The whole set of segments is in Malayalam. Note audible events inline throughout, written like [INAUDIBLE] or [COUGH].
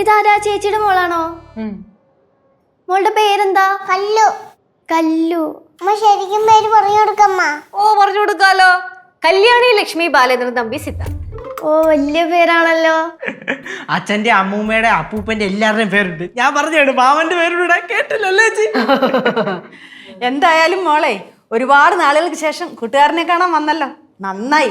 ഇതാരാ ചേച്ചിയുടെ മോളാണോ? മോളുടെ പേരെന്താ? കല്ലു. കല്ലു. അമ്മ ശരിക്കും പേര് പറഞ്ഞു കൊടുക്കമ്മ ഓ പറഞ്ഞു കൊടുക്കാലോ. കല്യാണി ലക്ഷ്മി ബാലേന്ദ്രൻ തമ്പി സിദ്ധാർത്ഥ്. ഓ വലിയ പേരാണല്ലോ. [LAUGHS] അച്ഛന്റെ അമ്മൂമ്മയുടെ അപ്പൂപ്പന്റെ എല്ലാവരുടെയും പേരുണ്ട്. ഞാൻ പറഞ്ഞു മാമന്റെ പേരുണ്ട് കേട്ടില്ലല്ലേ ചേച്ചി എന്തായാലും മോളെ ഒരുപാട് നാളുകൾക്ക് ശേഷം കൂട്ടുകാരനെ കാണാൻ വന്നല്ലോ. നന്നായി.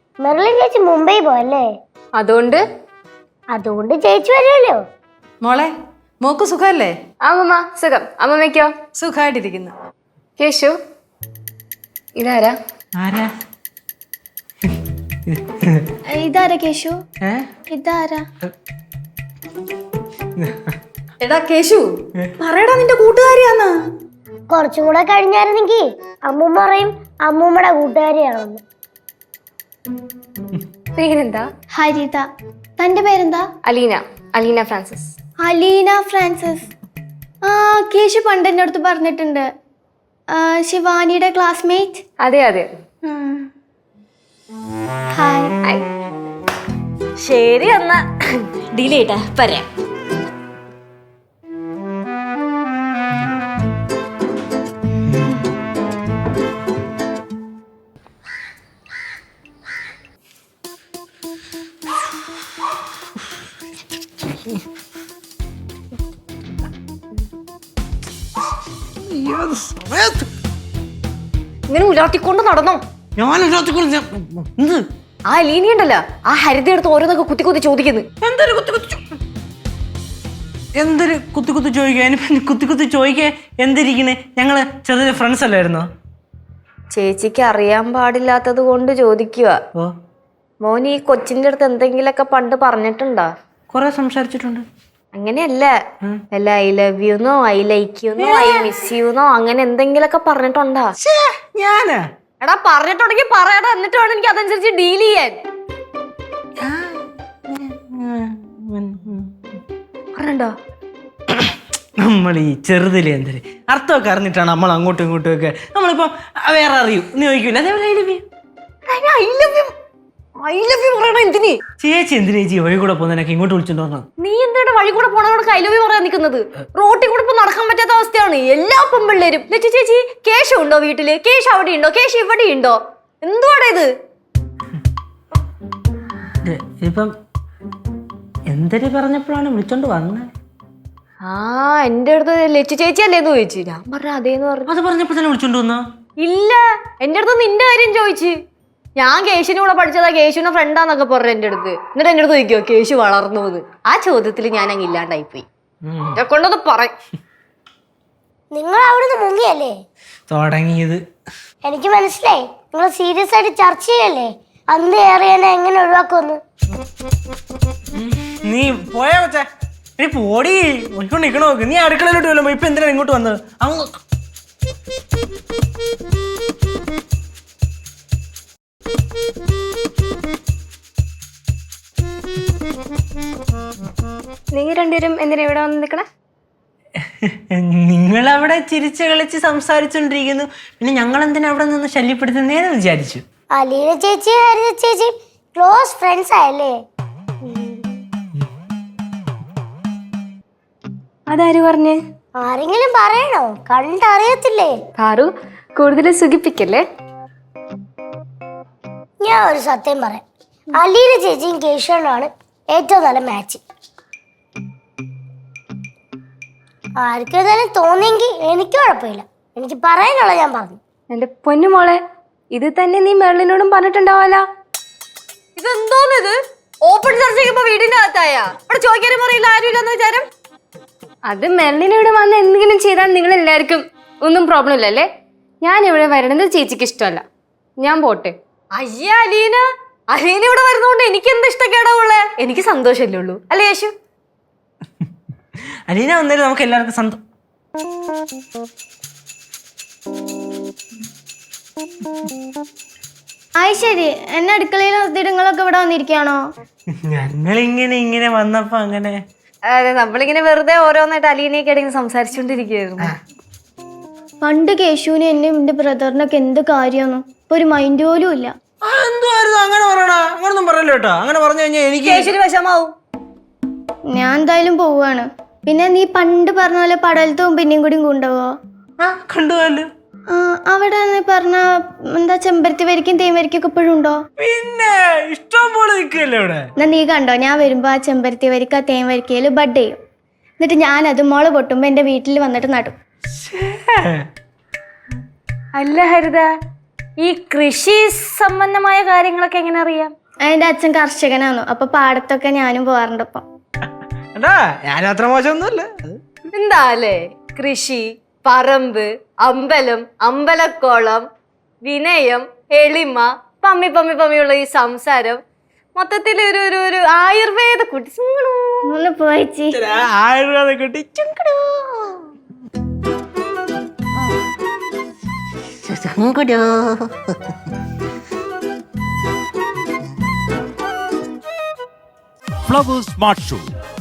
മെർലിൻ ചേച്ചി മുംബൈ പോയല്ലേ? അതുകൊണ്ട്? അതുകൊണ്ട് ചേച്ചി വരുമല്ലോ. മോളെ മോക്ക് സുഖല്ലേ അമ്മമ്മ സുഖം. അമ്മമ്മയ്ക്കോ? സുഖായിട്ടിരിക്കുന്നു കേശു ഇതാരാ? ആരാ? ഇതാരാ കേശു? ഇതാരാ? എടാ കേശു പറയടാ നിന്റെ കൂട്ടുകാരിയാന്ന്. കുറച്ചും കൂടെ കഴിഞ്ഞായിരുന്നെങ്കിൽ അമ്മൂമ്മ പറയും അമ്മൂമ്മയുടെ കൂട്ടുകാരിയാണെന്ന്. പേരെന്താ? ഹരിത. തന്റെ പേരെന്താ? അലീന. അലീന ഫ്രാൻസിസ്. അലീന ഫ്രാൻസിസ്. ആ കേശു പണ്ട് എന്റെ അടുത്ത് പറഞ്ഞിട്ടുണ്ട്. ആ, ശിവാനിയുടെ ക്ലാസ്മേറ്റ് അതെ അതെ. ഹായ് ഹായ് ശരി എന്നാ. ഡിലേട്ടാ പറയാം. ഇങ്ങനെ ഉലാത്തിക്കൊണ്ട് നടന്നോ? ഞാൻ ഉലാത്തിക്കൊണ്ട് എന്ത്? ആ ലീനി ഉണ്ടല്ലോ. ആ ഹരിത എടുത്ത് ഓരോന്നൊക്കെ കുത്തി കുത്തി ചോദിക്കുന്നു. എന്തൊരു കുത്തി കുത്തി എന്തൊരു കുത്തി കുത്തി ചോദിക്കുക? അതിനിപ്പം കുത്തി കുത്തി ചോദിക്കുക എന്തിരിക്കണേ? ഞങ്ങൾ ചെറിയ ഫ്രണ്ട്സ് അല്ലായിരുന്നോ? ചേച്ചിക്ക് അറിയാൻ പാടില്ലാത്തത് കൊണ്ട് ചോദിക്കുക. മോൻ ഈ കൊച്ചിന്റെ അടുത്ത് എന്തെങ്കിലുമൊക്കെ പണ്ട് പറഞ്ഞിട്ടുണ്ടോ? കുറെ സംസാരിച്ചിട്ടുണ്ട്. അങ്ങനെയല്ല. അല്ല I love you know I like you know I miss you know അങ്ങനെ എന്തെങ്കിലുമൊക്കെ പറഞ്ഞിട്ടുണ്ടോ? ഞാനാ. എടാ പറഞ്ഞിട്ടുണ്ടെങ്കിൽ പറയടാ എന്നിട്ട് വേണം എനിക്ക് അതനുസരിച്ച് ഡീൽ ചെയ്യാൻ. പറഞ്ഞോ നമ്മൾ ഈ ചെറുതിലെ എന്തൊരു അർത്ഥമൊക്കെ അറിഞ്ഞിട്ടാണ് നമ്മൾ അങ്ങോട്ടും ഇങ്ങോട്ടും ഒക്കെ നമ്മളിപ്പോ വേറെ അറിയൂ. നീ ചോദിക്കൂല? അതേപോലെ I love you I love you I love you പറയണ എന്തിനി? ചേച്ചി എന്തിനാ ചേച്ചി വഴി കൂടെ പോകുന്നതിനൊക്കെ ഇങ്ങോട്ട് നീ എന്താണ് വഴി കൂടെ പോണവരോട് ഐ ലവ് യു പറയാൻ നിൽക്കുന്നത്? റോട്ടിൽ കൂടെ ഇപ്പൊ നടക്കാൻ പറ്റാത്ത അവസ്ഥയാണ്. എല്ലാ പെമ്പിള്ളേരും. ലച്ചു ചേച്ചി കേശു ഉണ്ടോ വീട്ടിൽ? കേശു അവിടെ ഉണ്ടോ? കേശു ഇവിടെ ഉണ്ടോ? എന്തുവാടാ ഇത്? ഇത് ഇപ്പം എന്തൊരു പറഞ്ഞപ്പോഴാണ് വിളിച്ചോണ്ട് വന്നത് ആ എന്റെ അടുത്ത് ലച്ചു ചേച്ചി അല്ലേന്ന് ചോദിച്ചു. ഞാൻ പറഞ്ഞ അതേന്ന് പറഞ്ഞു. അത് പറഞ്ഞപ്പോ തന്നെ വിളിച്ചോണ്ട് വന്നോ? ഇല്ല എന്റെ അടുത്ത് നിന്റെ കാര്യം ചോദിച്ചു. ഞാൻ കേശുവിന് കൂടെ പഠിച്ചതാ. കേശുവിന്റെ ഫ്രണ്ടാന്നൊക്കെ പറഞ്ഞു എന്റെ അടുത്ത്. എന്നിട്ട് എന്റെ അടുത്ത് ചോദിക്കോ കേശു വളർന്നു എന്ന്. ആ ചോദ്യത്തിൽ ഞാൻ അങ്ങ് ഇല്ലാണ്ടായി പോയി കൊണ്ടത് പറയും. നിങ്ങൾ അവിടുന്ന് മുങ്ങിയല്ലേ തുടങ്ങിയത്. എനിക്ക് മനസ്സിലായി. നിങ്ങൾ സീരിയസ് ആയിട്ട് ചർച്ച ചെയ്യല്ലേ? അന്ന് ഏറിയനെ എങ്ങനെ ഒഴിവാക്കുമെന്ന്. നീ പോയാ വെച്ചേ നീ പോടി. നോക്ക്. നീ അടുക്കളയിലോട്ട് വല്ലോ ഇപ്പൊ എന്തിനാ ഇങ്ങോട്ട് വന്നത്? അങ്ങ് നീ രണ്ടുപേരും എന്തിനാ ഇവിടെ വന്ന് നിൽക്കണേ? നിങ്ങൾ അവിടെ ചിരിച്ച് കളിച്ച് സംസാരിച്ചോണ്ടിരിക്കുന്നു. പിന്നെ ഞങ്ങൾ എന്തിനാ അവിടെ നിന്ന് ശല്യപ്പെടുത്തുന്നേന്ന് വിചാരിച്ചു. അലീന ചേച്ചി ഹരിത ചേച്ചി ക്ലോസ് ഫ്രണ്ട്സ് ആയല്ലേ? അതാര് പറഞ്ഞ്? ആരെങ്കിലും പറയണോ? കണ്ടറിയത്തില്ലേ? ആറു കൂടുതൽ സുഖിപ്പിക്കല്ലേ? ഞാൻ ഒരു സത്യം പറയാം. അലീന ചേച്ചിയും കേശവനാണ് ഏറ്റവും നല്ല മാച്ച് ആർക്കും ഏതായാലും തോന്നിയെങ്കിൽ എനിക്ക് കുഴപ്പമില്ല. എനിക്ക് പറയാനുള്ള ഞാൻ പറഞ്ഞു. എന്റെ പൊന്നു മോളെ ഇത് തന്നെ നീ മെർലിനോടും പറഞ്ഞിട്ടുണ്ടാവല്ലോ? ഇതെന്തോന്ന് ഇത് ഓപ്പൺ ചർച്ച ചെയ്യുമ്പോ വീടിന്റെ അകത്തായ? ഇവിടെ ചോദിക്കാനും പറയില്ല ആരും ഇല്ലെന്ന് വിചാരം? അത് മെർലിനോട് വന്ന് എന്തെങ്കിലും ചെയ്താൽ നിങ്ങൾ എല്ലാവർക്കും ഒന്നും പ്രോബ്ലം ഇല്ലല്ലേ ഞാൻ ഇവിടെ വരണത് ചേച്ചിക്ക് ഇഷ്ടമല്ല. ഞാൻ പോട്ടെ. അയ്യ അലീന. അലീന ഇവിടെ വരുന്നോണ്ട് എനിക്ക് എന്ത് ഇഷ്ടക്കേടാ ഉള്ളേ? എനിക്ക് സന്തോഷമല്ലേ ഉള്ളൂ. അല്ലേ യേശു? അലീന വന്നാലും നമുക്ക് എല്ലാവർക്കും സന്തോ ആയി ശരി. എന്നെ അടുക്കളയിൽ നിർത്തിയിട്ട് നിങ്ങളൊക്കെ ഇവിടെ വന്നിരിക്കുകയാണോ? ഞങ്ങൾ ഇങ്ങനെ ഇങ്ങനെ വന്നപ്പോ അങ്ങനെ അതെ നമ്മളിങ്ങനെ വെറുതെ ഓരോന്നായിട്ട് അലീനയൊക്കെ ഇടയിൽ സംസാരിച്ചുകൊണ്ടിരിക്കുകയായിരുന്നു. പണ്ട് കേശുവിനും എന്നെ എന്റെ ബ്രദറിനൊക്കെ എന്ത് കാര്യമാണ്? ഇപ്പൊ ഒരു മൈൻഡ് പോലും ഇല്ല. എന്തുവായിരുന്നു? അങ്ങനെ പറയടാ. അങ്ങനൊന്നും പറയല്ലോ കേട്ടോ അങ്ങനെ പറഞ്ഞു കഴിഞ്ഞാൽ എനിക്ക് യേശുവിന് വിഷമാവും ഞാൻ എന്തായാലും പോവാണ് പിന്നെ നീ പണ്ട് പറഞ്ഞ പോലെ പടലത്തും പിന്നെയും കൂടി കൊണ്ടുപോവോ? ആ കണ്ടുപോയല്ലോ ആ, അവിടെ പറഞ്ഞ എന്താ ചെമ്പരത്തി വരിക്കും തേൻ വരിക്കും ഒക്കെ ഇപ്പോഴും ഉണ്ടോ? പിന്നെ ഇഷ്ടം പോലെ നിൽക്കല്ലേ ഇവിടെ എന്നാ നീ കണ്ടോ ഞാൻ വരുമ്പോ ആ ചെമ്പരത്തി വരിക്ക തേൻ വരിക്കയിൽ ബഡ് ചെയ്യും. എന്നിട്ട് ഞാൻ അത് മുള പൊട്ടുമ്പോ എന്റെ വീട്ടിൽ വന്നിട്ട് നടും. അല്ല ഹരിത ഈ കൃഷി സംബന്ധമായ കാര്യങ്ങളൊക്കെ എങ്ങനെ അറിയാം? എന്റെ അച്ഛൻ കർഷകനാണോ അപ്പൊ പാടത്തൊക്കെ ഞാനും പോവാറുണ്ട് ഇപ്പം. എടാ ഞാൻ അത്ര മോശമൊന്നുമല്ല. എന്താലേ കൃഷി പറമ്പ് അമ്പലം അമ്പലക്കോളം വിനയം എളിമ പമ്മി പമ്മി പമ്മിയുള്ള ഈ സംസാരം മൊത്തത്തിൽ ഒരു ഒരു ഒരു ആയുർവേദ കുട്ടി. ഒന്ന് പോയിച്ചി. ആയുർവേദ കുട്ടി. ചുങ്കടു. Flowers Smart Show.